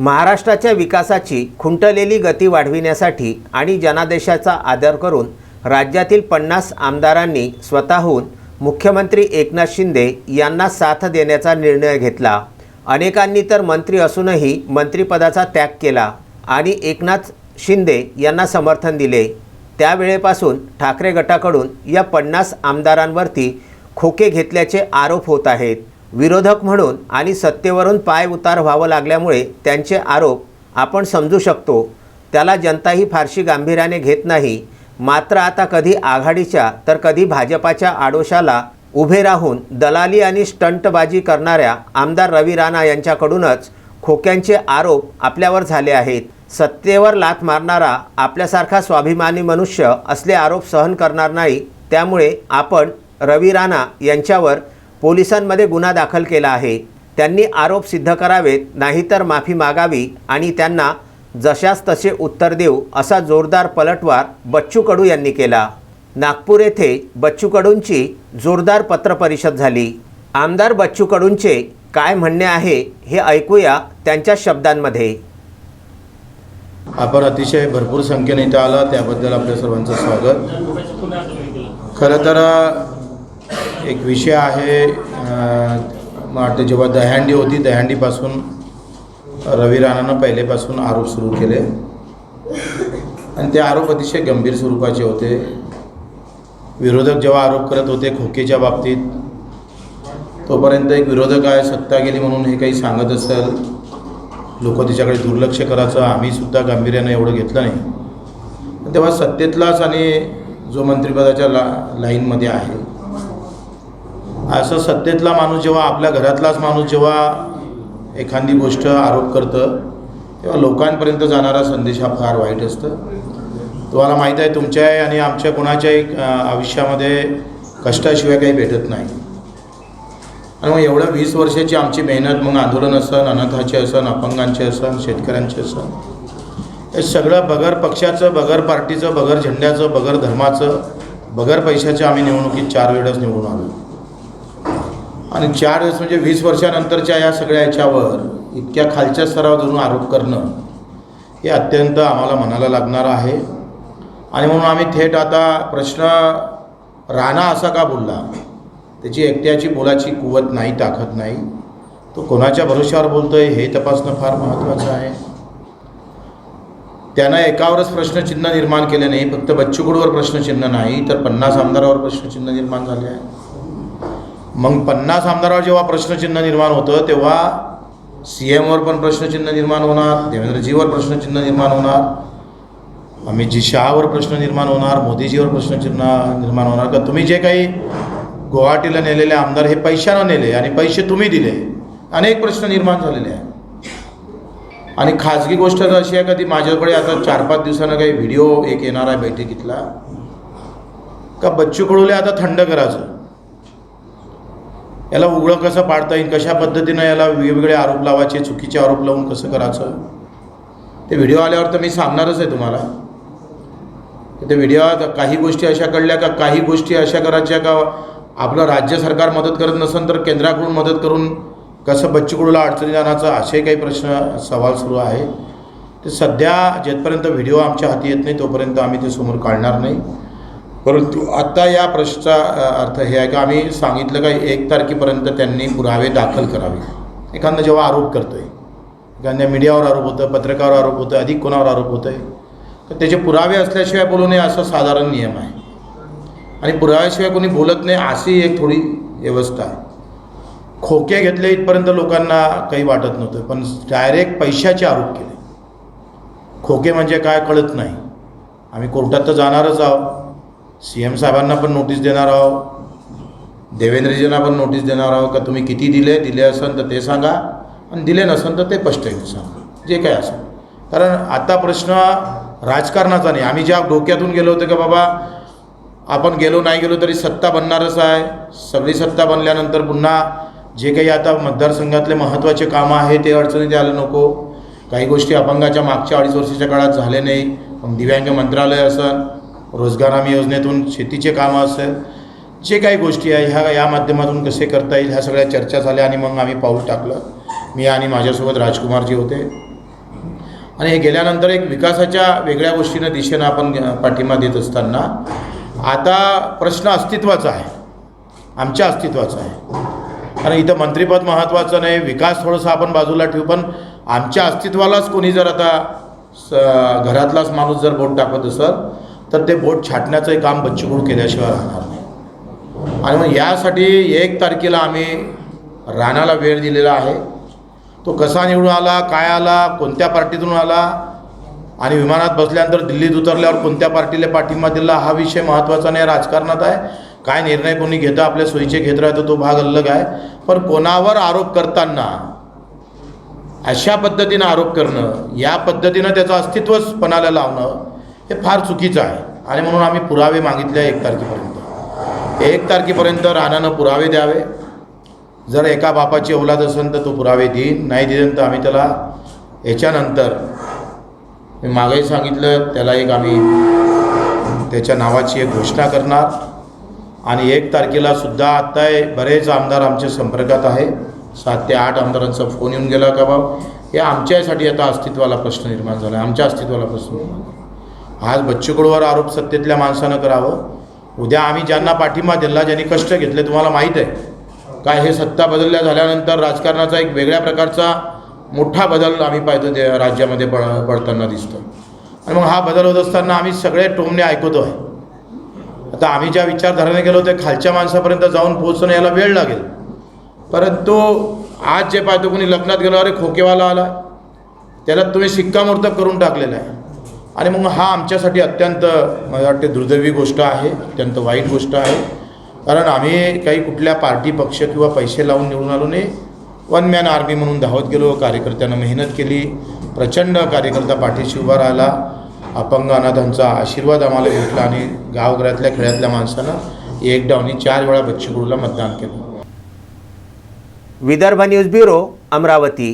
महाराष्ट्राच्या विकासाची खुंटलेली गती वाढविण्यासाठी आणि जनादेशाचा आदर करून राज्यातील पन्नास आमदारांनी स्वतःहून मुख्यमंत्री एकनाथ शिंदे यांना साथ देण्याचा निर्णय घेतला. अनेकांनी तर मंत्री असूनही मंत्रिपदाचा त्याग केला आणि एकनाथ शिंदे यांना समर्थन दिले. त्यावेळेपासून ठाकरे गटाकडून या पन्नास आमदारांवरती खोके घेतल्याचे आरोप होत आहेत. विरोधक म्हणून आणि सत्तेवरून पाय उतार व्हावं लागल्यामुळे त्यांचे आरोप आपण समजू शकतो. त्याला जनताही फारशी गांभीर्याने घेत नाही. मात्र आता कधी आघाडीच्या तर कधी भाजपाच्या आडोशाला उभे राहून दलाली आणि स्टंटबाजी करणाऱ्या आमदार रवी राणा यांच्याकडूनच खोक्यांचे आरोप आपल्यावर झाले आहेत. सत्तेवर लाथ मारणारा आपल्यासारखा स्वाभिमानी मनुष्य असले आरोप सहन करणार नाही. त्यामुळे आपण रवी राणा यांच्यावर पोलिसांमध्ये गुन्हा दाखल केला आहे. त्यांनी आरोप सिद्ध करावेत नाहीतर माफी मागावी आणि त्यांना जशास तसे उत्तर देऊ असा जोरदार पलटवार बच्चू कडू यांनी केला. नागपूर येथे बच्चू कडूंची जोरदार पत्रपरिषद झाली. आमदार बच्चू कडूंचे काय म्हणणे आहे हे ऐकूया त्यांच्या शब्दांमध्ये. आपण अतिशय भरपूर संख्येने इथं आला त्याबद्दल आपल्या सर्वांचं स्वागत. खरं तर एक विषय आहे मला वाटतं जेव्हा दहंडी होती दहंडीपासून रवी राणानं पहिलेपासून आरोप सुरू केले. आणि ते आरोप अतिशय गंभीर स्वरूपाचे होते. विरोधक जेव्हा आरोप करत होते खोकेच्या बाबतीत तोपर्यंत एक विरोधक आहे सत्ता गेली म्हणून हे काही सांगत असेल लोक तिच्याकडे दुर्लक्ष करायचं आम्हीसुद्धा गांभीर्यानं एवढं घेतलं नाही. पण तेव्हा सत्तेतलाच आणि जो मंत्रिपदाच्या ला लाईनमध्ये आहे असं सत्तेतला माणूस जेव्हा आपल्या घरातलाच माणूस जेव्हा एखादी गोष्ट आरोप करतं तेव्हा लोकांपर्यंत जाणारा संदेश हा फार वाईट असतं. तुम्हाला माहीत आहे तुमच्याही आणि आमच्या कोणाच्याही आयुष्यामध्ये कष्टाशिवाय काही भेटत नाही. आणि मग एवढ्या वीस वर्षाची आमची मेहनत मग आंदोलन असन अनाथाचे असन अपंगांचे असन शेतकऱ्यांचे असन हे सगळं बगर पक्षाचं बगर पार्टीचं बगर झेंड्याचं बगर धर्माचं बगर पैशाचं आम्ही निवडणुकीत चार वेळेस निवडून आलो. आणि चार वेळेस म्हणजे वीस वर्षानंतरच्या या सगळ्या याच्यावर इतक्या खालच्या स्तरावर धरून आरोप करणं हे अत्यंत आम्हाला मनाला लागणारं आहे. आणि म्हणून आम्ही थेट आता प्रश्न राणा असा का बोलला? त्याची एकट्याची बोलाची कुवत नाही ताकद नाही. तो कोणाच्या भरोश्यावर बोलतोय हे तपासणं फार महत्त्वाचं आहे. त्यानं एकावरच प्रश्नचिन्ह निर्माण केले नाही. फक्त बच्चूकडूवर प्रश्नचिन्ह नाही तर पन्नास आमदारावर प्रश्नचिन्ह निर्माण झाले आहे. मग पन्नास आमदारावर जेव्हा प्रश्नचिन्ह निर्माण होतं तेव्हा सी एमवर पण प्रश्नचिन्ह निर्माण होणार देवेंद्रजीवर प्रश्नचिन्ह निर्माण होणार अमितजी शहावर प्रश्न निर्माण होणार मोदीजीवर प्रश्नचिन्ह निर्माण होणार. का तुम्ही जे काही गुवाहाटीला नेलेले आमदार हे पैशानं नेले आणि पैसे तुम्ही दिले. अनेक प्रश्न निर्माण झालेले आहे आणि खाजगी गोष्ट तर अशी आहे का ती माझ्याकडे आता चार पाच दिवसानं काही व्हिडिओ एक येणार आहे बैठकीतला. का बच्चू कडूले आता थंड करायचं? याला उघडं कसं पाडता येईल? कशा पद्धतीनं याला वेगवेगळे आरोप लावायचे चुकीचे आरोप लावून कसं करायचं? ते व्हिडिओ आल्यावर तर मी सांगणारच आहे तुम्हाला. ते व्हिडिओत काही गोष्टी अशा कळल्या का? काही गोष्टी अशा करायच्या का? आपलं राज्य सरकार मदत करत नसेल तर केंद्राकडून मदत करून कसं बच्चूकडूला अडचणी जाण्याचं असे काही प्रश्न सवाल सुरू आहे. ते सध्या जेथपर्यंत व्हिडिओ आमच्या हाती येत नाही तोपर्यंत आम्ही ते समोर काढणार नाही. परंतु आता या प्रश्नाचा अर्थ हे आहे की आम्ही सांगितलं का एक तारखेपर्यंत त्यांनी पुरावे दाखल करावे. एखादा जेव्हा आरोप करतो आहे एखाद्या मीडियावर आरोप होतं पत्रकारावर आरोप होतं अधिक कोणावर आरोप होतं आहे तर त्याचे पुरावे असल्याशिवाय बोलू नये असा साधारण नियम आहे. आणि पुराव्याशिवाय कोणी बोलत नाही अशी एक थोडी व्यवस्था. आहे खोके घेतले इथपर्यंत लोकांना काही वाटत नव्हतं पण डायरेक्ट पैशाचे आरोप केले. खोके म्हणजे काय कळत नाही. आम्ही कोर्टात तर जाणारच आहोत. सी एम साहेबांना पण नोटीस देणार आहोत. देवेंद्रजींना पण नोटीस देणार आहोत का तुम्ही किती दिले? दिले असेल तर ते सांगा. आणि दिले नसेल तर ते स्पष्ट सांगा. जे काय असेल कारण आता प्रश्न राजकारणाचा नाही. आम्ही ज्या डोक्यातून गेलो होतो का बाबा आपण गेलो नाही गेलो तरी सत्ता बनणारच आहे. सगळी सत्ता बनल्यानंतर पुन्हा जे काही आता मतदारसंघातले महत्त्वाचे कामं आहे ते अडचणीत आलं नको. काही गोष्टी अपंगाच्या मागच्या अडीच वर्षाच्या काळात झाले नाही. मग दिव्यांग मंत्रालय असं रोजगार हमी योजनेतून शेतीचे कामं असेल जे काही गोष्टी आहे ह्या या माध्यमातून कसे करता येईल ह्या सगळ्या चर्चा झाल्या आणि मग आम्ही पाऊल टाकलं. मी आणि माझ्यासोबत राजकुमारजी होते. आणि हे गेल्यानंतर एक विकासाच्या वेगळ्या गोष्टीनं दिशेनं आपण पाठिंबा देत असताना आता प्रश्न अस्तित्वाचा आहे. आमच्या अस्तित्वाचा आहे. कारण इथं मंत्रिपद महत्त्वाचं नाही विकास थोडंसं आपण बाजूला ठेवू पण आमच्या अस्तित्वालाच कोणी जर आता स घरातलाच माणूस जर बोट टाकत असेल तर ते बोट छाटण्याचंही काम बच्चूकडू केल्याशिवाय राहणार नाही. आणि मग यासाठी एक तारखेला आम्ही राणाला वेळ दिलेला आहे. तो कसा निवडून आला काय आला कोणत्या पार्टीतून आला आणि विमानात बसल्यानंतर दिल्लीत उतरल्यावर कोणत्या पार्टीला पाठिंबा दिला हा विषय महत्त्वाचा नाही राजकारणात आहे. काय निर्णय कोणी घेतं आपल्या सोयीचे घेत राहतो तो भाग अलग आहे. पण कोणावर आरोप करताना अशा पद्धतीनं आरोप करणं या पद्धतीनं त्याचं अस्तित्वच पणाला लावणं हे फार चुकीचं आहे. आणि म्हणून आम्ही पुरावे मागितले एक तारखेपर्यंत. एक तारखेपर्यंत राणानं पुरावे द्यावे. जर एका बापाची औलाद असेल तर तो पुरावे देईन. नाही दिले तर आम्ही त्याला याच्यानंतर मी मागेही सांगितलं त्याला एक आम्ही त्याच्या नावाची एक घोषणा करणार. आणि एक तारखेला सुद्धा आत्ता बरेच आमदार आमच्या संपर्कात आहे. सात ते आठ आमदारांचा फोन येऊन गेला का बाब हे आमच्यासाठी आता अस्तित्वाला प्रश्न निर्माण झाला आहे. आमच्या अस्तित्वाला प्रश्न निर्माण झाला आज बच्चूकडूवर आरोप सत्तेतल्या माणसानं करावं. उद्या आम्ही ज्यांना पाठिंबा दिला ज्यांनी कष्ट घेतले तुम्हाला माहीत आहे. काय हे सत्ता बदलल्या झाल्यानंतर राजकारणाचा एक वेगळ्या प्रकारचा मोठा बदल आम्ही पाहतो ते राज्यामध्ये पड पडताना दिसतो आणि मग हा बदल होत असताना आम्ही सगळे टोमणे ऐकतो आहे आता आम्ही ज्या विचारधारेने गेलो ते खालच्या माणसापर्यंत जाऊन पोहोचणं याला वेळ लागेल. परंतु आज जे पाहतो कोणी लग्नात गेलो अरे खोकेवाला आला. त्याला तुम्ही शिक्कामोर्तब करून टाकलेला आहे. आणि मग हा आमच्यासाठी अत्यंत मला वाटते दुर्दैवी गोष्ट आहे अत्यंत वाईट गोष्ट आहे. कारण आम्ही काही कुठल्या पार्टी पक्ष किंवा पैसे लावून निवडून आलो नाही. वन मॅन आर्मी म्हणून धावत गेलो कार्यकर्त्यांना मेहनत केली प्रचंड कार्यकर्ता पाठीशी उभा राहिला. अपंग अनाथांचा आशीर्वाद आम्हाला भेटला आणि गावघरातल्या खेड्यातल्या माणसानं एक डावनी चार वेळा बच्चू मतदान केलं. Vidarbha news bureau Amravati.